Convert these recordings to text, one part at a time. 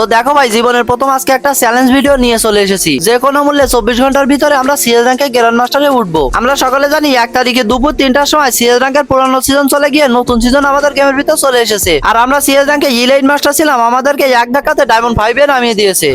তো দেখো ভাই, জীবনের প্রথম আজকে একটা চ্যালেঞ্জ ভিডিও নিয়ে চলে এসেছি। যে কোনো মূল্যে চব্বিশ ঘণ্টার ভিতরে আমরা সিএস র্যাঙ্কে গ্র্যান্ড মাস্টারে উঠবো। আমরা সকালে জানি এক তারিখে দুপুর তিনটার সময় সিএস র্যাঙ্কের পুরানো সিজন চলে গিয়ে নতুন সিজন আমাদের গেমের ভিতরে চলে এসেছে। আর আমরা সিএস র্যাঙ্কে ইলেইট মাস্টার ছিলাম, আমাদেরকে এক ধাক্কাতে ডায়মন্ড ফাইভে নামিয়ে দিয়েছে।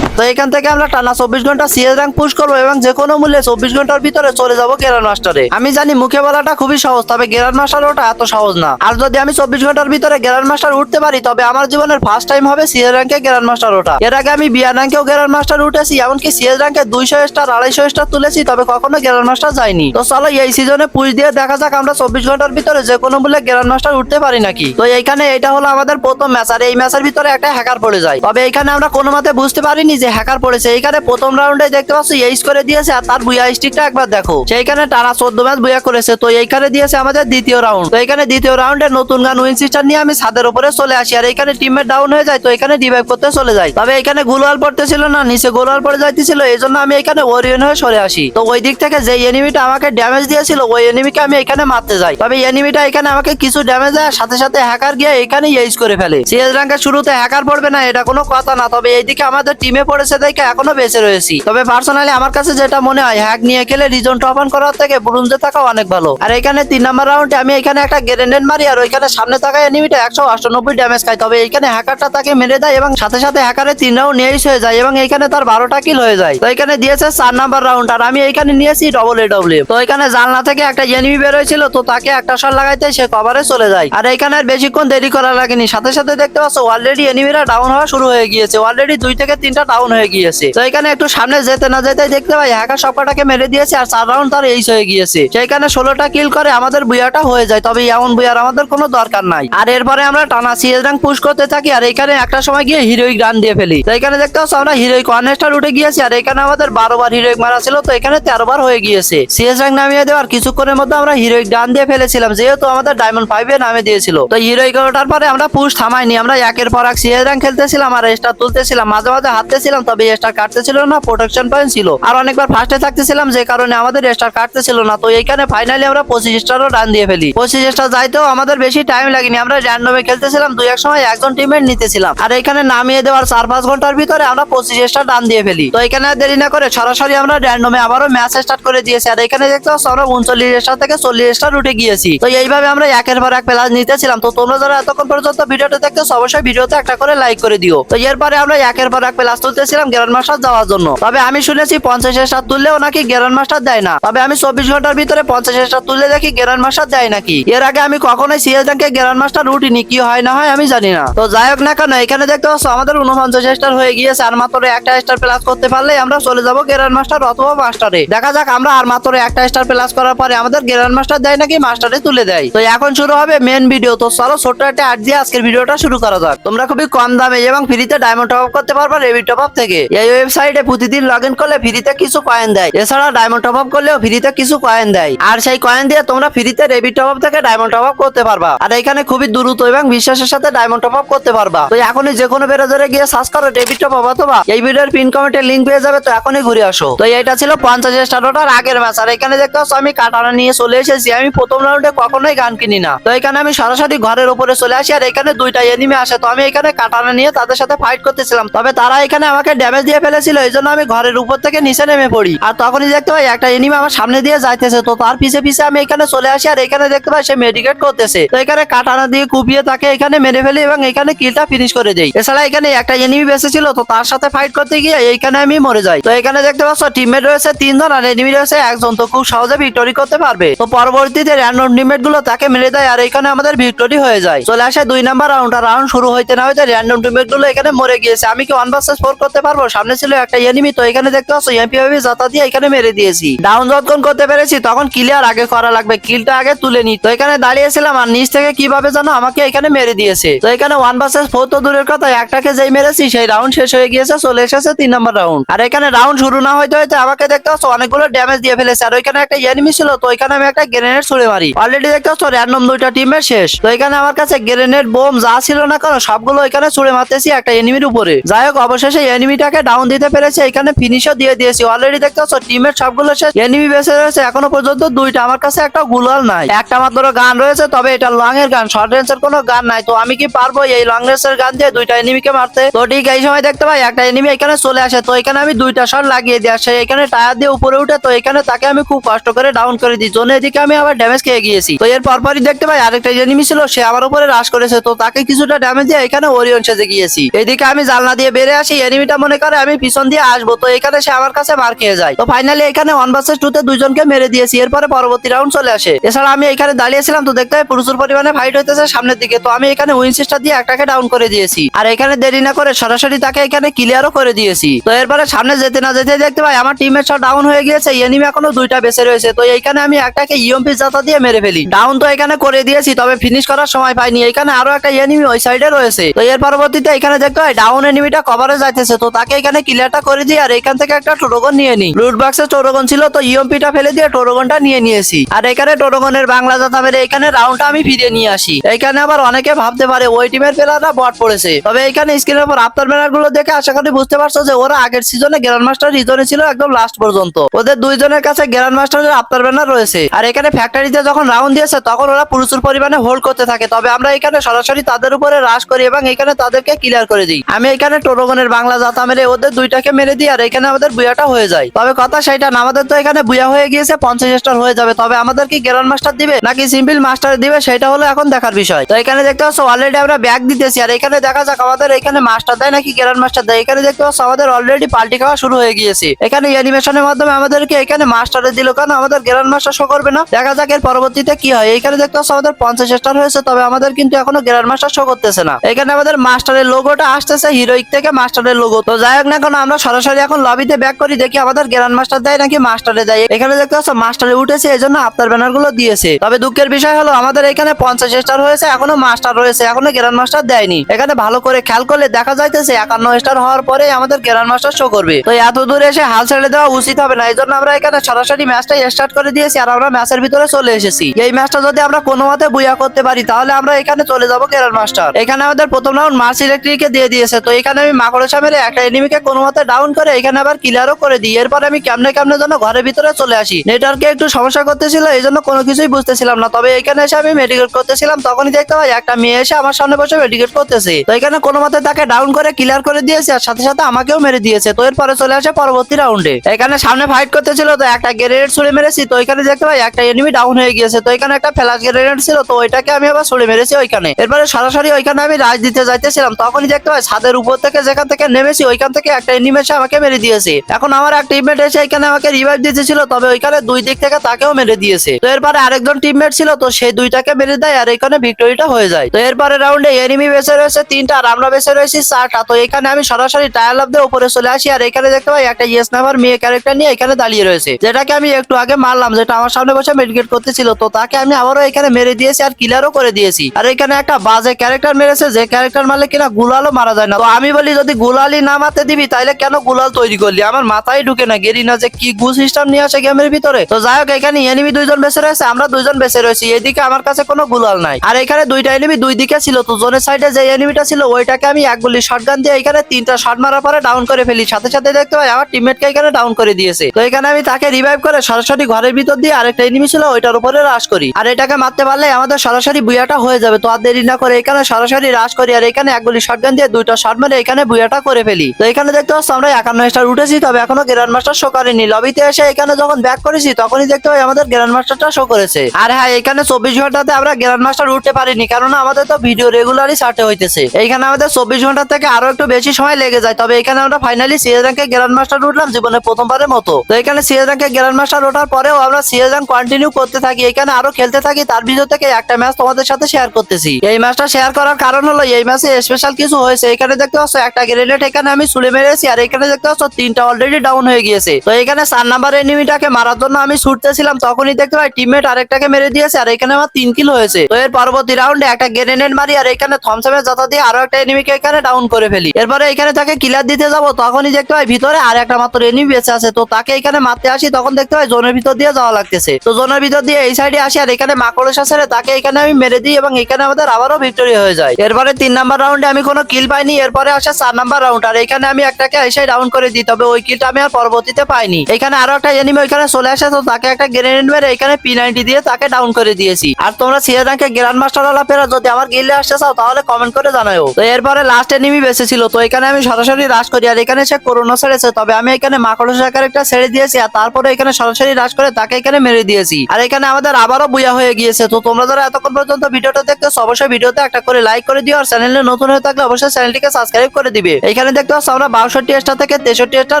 তো এখান থেকে আমরা টানা চব্বিশ ঘণ্টা সিএস র্যাঙ্ক পুশ করব এবং যে কোনো মূল্যে চব্বিশ ঘণ্টার ভিতরে চলে যাব গ্র্যান্ড মাস্টারে আমি জানি মুখে বলাটা খুবই সহজ, তবে গ্র্যান্ড মাস্টার ওটা এত সহজ না। আর যদি আমি চব্বিশ ঘণ্টার ভিতরে গ্র্যান্ড মাস্টার উঠতে পারি, তবে আমার জীবনের ফার্স্ট টাইম হবে সিএস র্যাঙ্কে গ্র্যান্ড মাস্টার ওটা এর আগে আমি বিয়ার র্যাঙ্কেও গ্র্যান্ড মাস্টার উঠেছি, এমনকি সিএস র্যাঙ্কে দুইশো স্টার আড়াইশো স্টার তুলেছি, তবে কখনো গ্র্যান্ড মাস্টার যায়নি তো চলো এই সিজনে পুশ দিয়ে দেখা যাক আমরা চব্বিশ ঘণ্টার ভিতরে যে কোনো মূল্যে গ্র্যান্ড মাস্টার উঠতে পারি নাকি। তো এইখানে এটা হলো আমাদের প্রথম ম্যাচ আর এই ম্যাচের ভিতরে একটা হ্যাকার পড়ে যায়। তবে এখানে আমরা কোনো মতে বুঝতে পারিনি যে হ্যাকার পড়েছে। এইখানে প্রথম রাউন্ডে দেখতে পাচ্ছি এইচ করে দিয়েছে আর তার বুয়া স্টিকটা একবার দেখো। সেইখানে টানা চোদ্দ ম্যাচ বুয়া করেছে। তো এইখানে দিয়েছে আমাদের দ্বিতীয় রাউন্ড তো এখানে দ্বিতীয় রাউন্ডে নতুন গান উইন সিস্টার নিয়ে আমি ছাদের উপরে চলে আসি। আর এখানে টিমের ডাউন হয়ে যায়, তো এখানে ডিভাইভ করতে চলে যায়। তবে এখানে গোলওয়াল পড়তেছিল না, নিচে গোলওয়াল পড়ে যাইতেছিল এই জন্য আমি এখানে ওরিয়ন হয়ে সরে আসি। তো ওই দিক থেকে যে এনিমিটা আমাকে ড্যামেজ দিয়েছিল, ওই এনিমিকে আমি এখানে মারতে যাই। তবে এনিমিটা এখানে আমাকে কিছু ড্যামেজ দেয় সাথে সাথে হ্যাকার গিয়ে এখানে ইউজ করে ফেলে। সিএস র্যাঙ্কের শুরুতে হ্যাকার পড়বে না, এটা কোনো কথা না। তবে এইদিকে আমাদের টিমে পড়েছে দেখে এখনও বেঁচে রয়েছি। তবে পার্সোনালি আমার কাছে যেটা মনে হয় হ্যাক নিয়ে খেলে রিজন টপ অন করার থেকে ব্রুঞ্জে থাকা অনেক ভালো। আর এখানে তিন নাম্বার রাউন্ডে আমি এখানে একটা গ্রেনেড মারি আর ওইখানে সামনে থাকা এনিমিটা একশো অষ্টানব্বই ড্যামেজ খায়। তবে এইখানে হ্যাকারটা তাকে মেরে দেয় এবং সাথে সাথে হ্যাকারের তিন রাউন্ড নিয়েই হয়ে যায় এবং এইখানে তার বারোটা কিল হয়ে যায়। তো এখানে দিয়েছে চার নাম্বার রাউন্ড আর আমি এইখানে নিয়েছি ডবল এ ডব্লিউ তো এখানে জানলা থেকে একটা এনিমি বের হয়েছিল তো তাকে একটা শট লাগাইতে সে কভারে চলে যায়। আর এখানে বেশিক্ষণ দেরি করা লাগেনি। সাথে সাথে দেখতে পাচ্ছ অলরেডি এনিমিরা ডাউন হওয়া শুরু হয়ে গিয়েছে। অলরেডি দুই থেকে তিনটা ডাউন হয়ে গিয়েছে। তো এখানে একটু সামনে যেতে না যেতে দেখতে পাই হ্যাকার সবকটাকে মেরে দিয়েছে আর চার রাউন্ড তার এইস হয়ে গিয়েছে। সেইখানে ষোলোটা কিল করে আমাদের বুয়াটা হয়ে যায়, তবে এমন বুয়ার আমাদের কোনো দরকার নাই। আর এরপরে আমরা টানা সিএস র্যাঙ্ক পুশ করতে থাকি আর এখানে একটা সময় গিয়ে হিরোইক রান দিয়ে ফেলি। তো এখানে দেখতে পাচ্ছ আমরা হিরোইক ওয়ান স্টার উঠে গিয়েছি আর এখানে আমাদের বারো বার হিরোইক মারা ছিল, তো এখানে তেরো বার হয়ে গিয়েছে। সিএস র্যাঙ্ক নামিয়ে দেওয়ার কিছুক্ষণের মধ্যে আমরা হিরোইক ডান দিয়ে ফেলেছিলাম, যেহেতু আমাদের ডায়মন্ড ফাইভে নামে দিয়েছিল। তো হিরোইক ওঠার পরে আমরা পুশ থামাইনি, আমরা একের পর এক সিএস র্যাঙ্ক খেলতেছিলাম আর স্টার তুলতেছিলাম মাঝে মাঝে হাঁটতেছিলাম, তবে স্টার কাটতেছিল না প্রোটেকশন পয়েন্ট ছিল। আর অনেকবার ফার্স্টে থাকতেছিলাম, যে কারণে আমাদের স্টার কাটতেছিল না। তো এইখানে ফাইনালি আমরা পঁচিশ স্টারও রান দিয়ে ফেলি। পঁচিশ স্টার যাইতেও আমাদের বেশি টাইম লাগেনি। আমরা র্যান্ডমে খেলতেছিলাম, দুই এক সময় একজন টিমের নিতেছিলাম। আর এখানে নামিয়ে দেওয়ার চার পাঁচ ঘণ্টার ভিতরে আমরা পঁচিশ স্টার রান দিয়ে ফেলি। তো এখানে দেরি না করে সরাসরি আমরা র্যান্ডমে আবারও ম্যাচ স্টার্ট করে দিয়েছি। আর এখানে দেখতে পাচ্ছ, আমরা উনচল্লিশ স্টার থেকে চল্লিশ স্টার উঠে গিয়েছি। তো এইভাবে আমরা একের পর এক প্লাস নিতেছিলাম। তো তোমরা যারা এতক্ষণ পর্যন্ত ভিডিওটা দেখতেছো, অবশ্যই ভিডিওতে একটা করে লাইক করে দিও। তো এরপরে আমরা একের পর এক প্লাস তুলতেছিলাম গ্র্যান্ড মাস্টার যাওয়ার জন্য। তবে আমি শুনেছি পঞ্চাশ স্টার তুললেও নাকি গ্র্যান্ড মাস্টার দেয় না। তবে আমি চব্বিশ ঘণ্টার ভিতরে পঞ্চাশ স্টার তুললে দেখি গ্র্যান্ড মাস্টার দেয় নাকি। এর আগে আমি কখনোই সিএস র্যাঙ্কে গ্র্যান্ড মাস্টার উঠিনি, কি হয় না হয় আমি জানি না। তো যাই হোক না কেন, এখানে দেখতে পাচ্ছ আমাদের উনপঞ্চাশ স্টার হয়ে গিয়েছে, আর মাত্র একটা স্টার প্লাস করতে পারলে আমরা চলে যাব গ্র্যান্ড মাস্টার অথবা মাস্টারে। দেখা যাক আমরা আর মাত্র একটা স্টার প্লাস করার পরে আমাদের গ্র্যান্ড মাস্টার দেয় নাকি মাস্টারে তুলে দেয়। তো এখন শুরু হবে মেন ভিডিও তো চলো ছোট্ট একটা আট দিয়ে আজকের ভিডিওটা শুরু করা যাক। তোমরা খুবই কম দামে এবং ফ্রিতে ডায়মন্ড টপ আপ করতে পারবা রেবি টপ আপ থেকে। এই ওয়েবসাইটে প্রতিদিন লগ ইন করলে ফ্রিতে কিছু কয়েন দেয়। এছাড়া ডায়মন্ড টপ আপ করলেও ফ্রিতে কিছু কয়েন দেয়। আর সেই কয়েন দিয়ে তোমরা ফ্রিতে রেবি টপ আপ থেকে ডায়মন্ড টপ আপ করতে পারবা। আর এখানে খুবই দ্রুত এবং বিশ্বাসের সাথে ডায়মন্ড টপ আপ করতে পারবা। তো এখনই যে কোনো ব্রাউজারে গিয়ে সার্চ করো ডেবিট টপ আপ অথবা এই ভিডিওর পিন কমেন্টে লিংক পেয়ে যাবে, তো এখনই ঘুরে আসো। তো এটা ছিল পঞ্চাশ স্টারটার আগের ম্যাচ আর এখানে দেখতে পাচ্ছ, আমি কাটানা নিয়ে চলে এসেছি। আমি প্রথম রাউন্ডে কখনোই গান কিনি না। তো এখানে আমি সরাসরি ঘরের উপরে চলে আসি, আর এখানে দুইটা এনিমে আসে। তো আমি এখানে কাটানা নিয়ে তাদের সাথে ফাইট করতেছিলাম। তবে তারা এখানে আমাকে ড্যামেজ দিয়ে ফেলেছিল, এই জন্য আমি ঘরের উপর থেকে নিচে নেমে পড়ি। আর তখনই দেখতে পাই একটা এনিমে আমার সামনে দিয়ে যাইতেছে। তো তার পিছে পিছে আমি এখানে চলে আসি, আর এখানে দেখতে পাই সে মেডিকেট করতেছে। তো এখানে কাটানা দিয়ে কুপিয়ে তাকে এখানে মেরে ফেলি এবং এখানে কিলটা ফিনিশ করে দেই। এছাড়া এখানে একটা এনিমি বেঁচে ছিল, তো তার সাথে ফাইট করতে গিয়ে এইখানে আমি মরে যাই। তো এখানে দেখতে পাচ্ছ টিমমেট রয়েছে তিনজন, আর এনিমি রয়েছে একজন। তো খুব সহজে ভিক্টোরি করতে পারবে। তো পরবর্তীতে র্যান্ডম টিমমেটগুলো তাকে মেরে দেয়, আর এখানে আমাদের ভিক্টোরি হয়ে যায়। চলে আসে দুই নাম্বার রাউন্ড আর রাউন্ড শুরু হইতে না হইতে র্যান্ডম টিমমেটগুলো এখানে মরে গিয়েছে আমি কি ওয়ান ফোর করতে পারব? সামনে ছিল একটা এনিমি তো এখানে দেখতে পাচ্ছ এমপি ভাবি যাতা দিয়ে এখানে মেরে দিয়েছি। ডাউন যতক্ষণ করতে পেরেছি, তখন ক্লিয়ার আগে করা লাগবে। কিলটা আগে তুলে নি। তো এখানে দাঁড়িয়েছিলাম আর নিচ থেকে কীভাবে জানো, আমাকে এখানে মেরে দিয়েছে। তো এখানে ওয়ান ভার্সেস ফোর তো দূরের কথা, একটাকে যেই মেরেছি, সেই রাউন্ড শেষ হয়ে গিয়েছে, চলে এসেছে তিন নম্বর রাউন্ড আর এখানে রাউন্ড শুরু না হইতে হইতে আমাকে দেখতে পাচ্ছ, অনেকগুলো ড্যামেজ দিয়ে ফেলেছে। আর ওইখানে একটা এনিমি ছিল, তো ওইখানে আমি একটা গ্রেনেড ছুড়ে মারি। অলরেডি দেখতে পাচ্ছ র্যান্ডম দুইটা টিমের শেষ। তো এখানে আমার কাছে গ্রেনেড বোম যা ছিল না কেন, সবগুলো এখানে ছুড়ে মারতেছি, একটা এনিমির উপরে উপরে। যাই হোক, অবশেষে এনিমিটাকে ডাউন দিতে পেরেছে, এখানে ফিনিশও দিয়ে দিয়েছি। অলরেডি দেখতে পাচ্ছ টিমের সবগুলো শেষ। এনিমি বেঁচে রয়েছে এখনও পর্যন্ত দুইটা। আমার কাছে একটা গুলাল নাই। একটা মাত্র গান রয়েছে, তবে এটা লং এর গান। শর্ট রেঞ্জের কোনো গান নাই। তো আমি কি পারব এই লং রেঞ্জের গান দিয়ে দুইটা এনিমিকে মারতে? তো ঠিক এই সময় দেখতে পাই, একটা এনিমি এখানে চলে আসে। তো এখানে আমি দুইটা শট লাগিয়ে দিয়ে আসে। এখানে টায়ার দিয়ে উপরে উঠে, তো এখানে তাকে আমি খুব কষ্ট করে ডাউন করে দিই। জন্য এদিকে আমি আবার ড্যামেজ খেয়ে গিয়েছি। তো এর পরপরই দেখতে পাই, আরেকটা এনিমি ছিল, সে আমার উপরে রাশ করেছে। তো তাকে কিছুটা ড্যামেজ দিয়ে এখানে ওরিয়ন সেজে গিয়েছি। এদিকে আমি জালনা দিয়ে বেরিয়ে আসি এনিমিটা মনে করে আমি পিছন দিয়ে আসব। তো এখানে সে আমার কাছে মার খেয়ে যায়। তো ফাইনালি এখানে ওয়ান ভার্সেস টু তে দুইজনকে মেরে দিয়েছি। এরপরে পরবর্তী রাউন্ড চলে আসে। এছাড়া আমি এখানে দাঁড়িয়েছিলাম, তো দেখতে প্রচুর পরিমাণে ফাইট হইতেছে সামনের দিকে। তো আমি এখানে উইনসিস্টার দিয়ে একটাকে ডাউন করে দিয়েছি। আর এখানে দেরি না করে সরাসরি তাকে এখানে ক্লিয়ারও করে দিয়েছি। তো এরপরে সামনে যেতে না যেতে দেখতে পাই আমার টিমের সব ডাউন হয়ে গিয়েছে। এনিমি এখনও দুইটা বেঁচে রয়েছে। তো এইখানে আমি একটাকে ইএমপি জাতা দিয়ে মেরে ফেলি। ডাউন তো এখানে করে দিয়েছি, তবে ফিনিশ করার সময় পাইনি। এখানে আরও একটা এনিমি ওই সাইডে রয়েছে। তো এর পরবর্তীতে এখানে দেখতে হয় ডাউন এনিমিটা কভারে যাইতেছে, তো তাকে এখানে ক্লিয়ারটা করে দিই, আর এখান থেকে একটা টোরগন নিয়ে নিই। লুট বক্সে টোরগন ছিল, তো ইএমপিটা ফেলে দিয়ে টোরগনটা নিয়ে নিয়েছি। আর এখানে টোরগনের বাংলা জাতা মেরে এখানে রাউন্ডটা আমি ফিরিয়ে নিয়ে আসি। এখানে আবার অনেকে ভাবতে পারে, ওই টিমের প্লেয়াররা বট পড়েছে। তবে এখানে স্ক্রিনের উপর আফটার ব্যানারগুলো দেখে আশা করি বুঝতে পারছ যে, ওরা আগের সিজনে গ্র্যান্ড মাস্টার রিজনে ছিল একদম লাস্ট পর্যন্ত। ওদের দুইজনের কাছে গ্র্যান্ড মাস্টারের আফটার ব্যানার রয়েছে। আর এখানে ফ্যাক্টরিতে যখন রাউন্ড দিয়েছে, তখন ওরা প্রচুর পরিমাণে হোল্ড করতে থাকে। তবে আমরা এখানে সরাসরি তাদের উপরে রাশ করি এবং এখানে তাদেরকে ক্লিয়ার করে দিই। আমি এখানে টোরগনের বাংলা জাতা মেরে ওদের দুইটাকে মেরে দিই, আর এখানে আমাদের বুয়াটা হয়ে যায়। তবে কথা সেটা না, আমাদের তো এখানে বুয়া হয়ে গিয়েছে, পঞ্চাশ স্টার হয়ে যাবে। তবে আমাদের কি গ্র্যান্ড মাস্টার দিবে, নাকি সিম্পল মাস্টার দিবে, সেটা হলো এখন দেখার বিষয়। তো এখানে দেখতে পাচ্ছ অলরেডি আমরা ব্যাগ দিতেছি, আর এখানে দেখা যাক আমাদের এখানে মাস্টার দেয় নাকি গ্র্যান্ড মাস্টার দেয়। এখানে দেখতে পাচ্ছ, আমাদের অলরেডি পাল্টি খাওয়া শুরু হয়ে গিয়েছে। এখানে অ্যানিমেশনের মাধ্যমে আমাদেরকে এখানে মাস্টারে দিল, কারণ আমাদের গ্র্যান্ড মাস্টার শো করবে না। দেখা যাক এর পরবর্তীতে কি হয়। এখানে দেখতে পাচ্ছ, আমাদের পঞ্চাশ স্টার হয়েছে, তবে আমাদের কিন্তু এখনও গ্র্যান্ড মাস্টার শো করতেছে না। এখানে আমাদের মাস্টারের লোগোটা আসতেছে হিরোইক থেকে মাস্টারের লোগো তো যাই হোক না কেন, আমরা সরাসরি এখন লবিতে ব্যাক করি, দেখি আমাদের গ্র্যান্ড মাস্টার দেয় নাকি মাস্টারে দেয়। এখানে দেখতে পাচ্ছ মাস্টারে উঠেছে এই জন্য আপনার ব্যানারগুলো দিয়েছে। তবে দুঃখের বিষয় হলো, আমাদের এখানে পঞ্চাশ স্টার হয়েছে, এখনও মাস্টার রয়েছে, এখনও গ্র্যান্ড মাস্টার দেয়নি। এখানে ভালো করে খেয়াল করলে দেখা যাইতেছে, একান্ন স্টার হওয়ার পরে আমাদের গ্র্যান্ড মাস্টার শো করবে। তো এত দূরে এসে হাল ছেড়ে দেওয়া উচিত হবে না এই জন্য আমরা এখানে সরাসরি ম্যাচটা স্টার্ট করে দিয়েছি, আর আমরা ম্যাচের ভিতরে চলে এসেছি। এই ম্যাচটা যদি আমরা কোনো মতে বুয়া করতে পারি, তাহলে আমরা এখানে চলে যাব গ্র্যান্ড মাস্টার এখানে আমাদের প্রথম রাউন্ড মার্স ইলেকট্রিকে দিয়ে দিয়েছে তো এখানে আমি মাকড়সা মেরে একটা এনিমিকে কোনো মতে ডাউন করে, এখানে আবার ক্লিয়ারও করে দিই। এরপর আমি কেমনে কেমনে যেন ঘরের ভিতরে চলে আসি। নেটওয়ার্কে একটু সমস্যা করতেছিল এই জন্য কোনো কিছুই বুঝতেছিলাম না। তবে এখানে এসে আমি মেডিকেট করতেছিলাম, তখনই দেখতে পাই একটা মেয়ে এসে আমার সামনে বসে মেডিকেট করতেছে। তো এখানে কোনো মতে তাকে ডাউন করে ক্লিয়ার করে দিয়েছে, আর সাথে সাথে আমাকেও মেরে দিয়েছে। তো এরপরে চলে আসে পরবর্তী রাউন্ডে এখানে সামনে ফাইট করতেছিল, তো একটা গ্রেনেড ছুড়ে মেরেছি। তো এখানে দেখতে পাই একটা এনিমি ডাউন হয়ে গিয়েছে। তো এখানে একটা ফ্ল্যাশ গ্রেনেড ছিল, তো ওইটাকে আমি আবার ছুড়ে মেরেছি ওইখানে। এরপরে সরাসরি ওইখানে আমি রাজ দিতে যাইতেছিলাম। তখনই দেখতে পাই ছাদের উপর থেকে যেখান থেকে নেমেছি, ওইখান থেকে একটা এনিমি এসে আমাকে মেরে দিয়েছে। এখন আমার এক টিমমেট এসে এখানে আমাকে রিভাইভ দিতেছিল, তবে ওইখানে দুই দিক থেকে তাকেও মেরে দিয়েছে। তো এরপরে আরেকজন টিমমেট ছিল, তো সেই দুইটাকে মেরে দেয় আর এখানে ভিক্টোরিটা হয়ে যায়। তো এরপরে রাউন্ডে এনিমি বেঁচে রয়েছে তিনটা আর আমরা বেঁচে রয়েছি চারটা। তো এখানে আমি সরাসরি টায়ার লাভ দিয়ে উপরে চলে আসি, আর এখানে দেখতে পাই একটা ইয়েস নাম্বার মেয়ে ক্যারেক্টার নিয়ে এখানে দাঁড়িয়ে রয়েছে। যেটাকে আমি একটু আগে মারলাম, যেটা আমার সামনে বসে মেডিকেট করতেছিল, তো তাকে আমি আবারও এখানে মেরে দিয়েছি আর কিলারও করে দিয়েছি। আর এখানে একটা বাজে ক্যারেক্টার মেরেছে, যে ক্যারেক্টার মারলে কিনা গুলালও মারা যায় না। তো আমি বলি, যদি গুলালই না মারতে দিবি, তাইলে কেন গুলাল তৈরি করলি? আমার মাথায় ঢুকে না, গেরি না যে কি গু সিস্টেম নিয়ে আসে গেমের ভিতরে। তো যাই হোক, এখানে এনিমি দুইজন বেঁচে রয়েছে, আমরা দুইজন বেঁচে রয়েছি। এদিকে আমার কাছে কোনো গুলাল নাই। আর এখানে দুইটা এনিমি দুই দিকে ছিল, তো জোনের সাইডে যে এনিমিটা ছিল, ওইটাকে আমি এক গুলি শটগান দিয়ে এখানে তিনটা শট মারার পরে ডাউন করে ফেলি। সাথে সাথে দেখতে পাই, আমার টিমমেটকে এখানে ডাউন করে দিয়েছে। তো এখানে আমি তাকে রিভাইভ করে সরাসরি ঘরের ভিতর দিয়ে আরেকটা এনিমি ছিল, ওইটার উপরে রাশ করি। আর এটাকে মারতে পারলে আমাদের সরাসরি বুয়াটা হয়ে যাবে, তো আর দেরি না করে এখানে সরাসরি রাশ করি। আর এখানে এক গুলি শটগান দিয়ে দুইটা শট মেরে এখানে বুয়াটা করে ফেলি। তো এখানে দেখতে পাচ্ছ আমরা একান্ন স্টার উঠেছি, তবে এখনও গ্র্যান্ড মাস্টার শো করেনি। লবিতে এসে এখানে যখন ব্যাক করেছি, তখনই দেখতে পাই আমাদের গ্র্যান্ড মাস্টারটা শো করেছে। আর হ্যাঁ এখানে চব্বিশ ঘন্টাতে আমরা গ্র্যান্ড মাস্টার উঠতে পারিনি কারণ আমাদের তো ভিডিও রেগুলারই সার্টে হইতেছে। এইখানে আমাদের চব্বিশ ঘণ্টা থেকে আরও একটু বেশি সময় লেগে যায়, তবে এখানে আমরা ফাইনালি সিএস র্যাঙ্কে গ্র্যান্ড মাস্টার উঠলাম জীবনে প্রথমবারের মতো। তো এখানে সিএস র্যাঙ্কে গ্র্যান্ড মাস্টার ওঠার পরেও আমরা সিএস র্যাঙ্ক কন্টিনিউ করতে থাকি, এখানে আরও খেলতে থাকি, তার ভিতর থেকে একটা ম্যাচ তোমাদের সাথে শেয়ার করতেছি। এই ম্যাচটা শেয়ার করার কারণ হলো, এই ম্যাচে স্পেশাল কিছু হয়েছে, এখানে দেখতে পাচ্ছ, একটা গ্রেনেড এখানে আমি ছুড়ে মেরেছি, আর এখানে দেখতে পাচ্ছ, তিনটা অলরেডি ডাউন হয়ে গিয়েছে। তো এখানে চার নাম্বার এনিমিটাকে মারার জন্য আমি ছুটতেছিলাম, তখনই দেখতে পাই টিমমেট আরেকটাকে মেরে দিয়েছে, আর এখানে আমার তিন কিল হয়েছে। তো এর পরবর্তী রাউন্ডে একটা গ্রেনেড মারি, আর এখানে থমসমের যথা দিয়ে আরও একটা এনিমিকে এখানে ডাউন করে ফেলি। এরপরে এখানে তাকে কিলার দিতে যাব, তখনই দেখতে পাই ভিতরে আর একটা মাত্র এনিমি বেঁচে আছে। তো তাকে এখানে মারতে আসি, তখন দেখতে পাই জোনের ভিতর দিয়ে যাওয়া লাগতেছে। তো জোনের ভিতর দিয়ে এই সাইডে আসি, আর এখানে মাকড়সা ছেড়ে তাকে এখানে আমি মেরে দিই, এবং এখানে আমাদের আবারও ভিক্টোরি হয়ে যায়। এরপরে তিন নাম্বার রাউন্ডে আমি কোনো কিল পাইনি, এর এরপরে আসে চার নাম্বার রাউন্ড আর এখানে আমি একটাকে এসে ডাউন করে দিই, তবে ওই কিলটা আমি আর পরবর্তীতে পাইনি। এখানে আরও একটা এনিমি ওইখানে চলে আসে, তো তাকে একটা গ্রেনেড মেরে এখানে পি নাইনটি দিয়ে তাকে ডাউন করে দিয়েছি। আর তোমরা সিএ র্যাঙ্কে গ্র্যান্ড মাস্টার ওলা পেরা, যদি আমার গিল্ডে আসতে চাও, তাহলে কমেন্ট করে জানাও তো এরপরে লাস্ট এনিমি বেঁচে ছিল, তো এখানে আমি সরাসরি রাশ করি, আর এখানে সে করোনা ছেড়েছে, তবে আমি এখানে মাকড়সা একটা ছেড়ে দিয়েছি, আর তারপরে এখানে সরাসরি রাশ করে তাকে এখানে মেরে দিয়েছি। আর এখানে আমাদের আবারও বুয়া হয়ে গিয়েছে, তো তোমরা যারা এতক্ষণ পর্যন্ত ভিডিওটা দেখতেছো, অবশ্যই ভিডিওতে একটা করে লাইক করে দিও, আর চ্যানেলে নতুন হয়ে থাকলে অবশ্যই চ্যানেলটিকে সাবস্ক্রাইব করে দিবে। এখানে দেখতে পাচ্ছ আমরা বাষট্টি স্টার থেকে তেষট্টি স্টার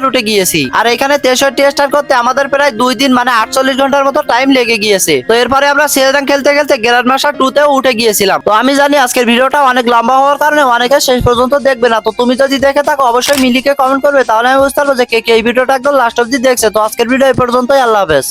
রুটে গিয়েছি। আর এখানে তেষট্টি স্টার করতে আমাদের প্রায় দুই দিন মানে আটচল্লিশ ঘণ্টার মতো টাইম লেগে গিয়েছে। তো এরপরে আমরা সিএস খেলতে খেলতে গ্র্যান্ড মাস্টার টু তেও উঠে গিয়েছিলাম। তো আমি জানি আজকের ভিডিওটা অনেক লম্বা হওয়ার কারণে অনেকে শেষ পর্যন্ত দেখবে না। তো তুমি যদি দেখে থাকো, অবশ্যই মিলিকে কমেন্ট করবে। তাহলে আমি বুঝতে পারব যে কে কে এই ভিডিওটা একদম লাস্ট অব্দি দেখছে। তো আজকের ভিডিও এই পর্যন্তই। আল্লাহ হাফেজ।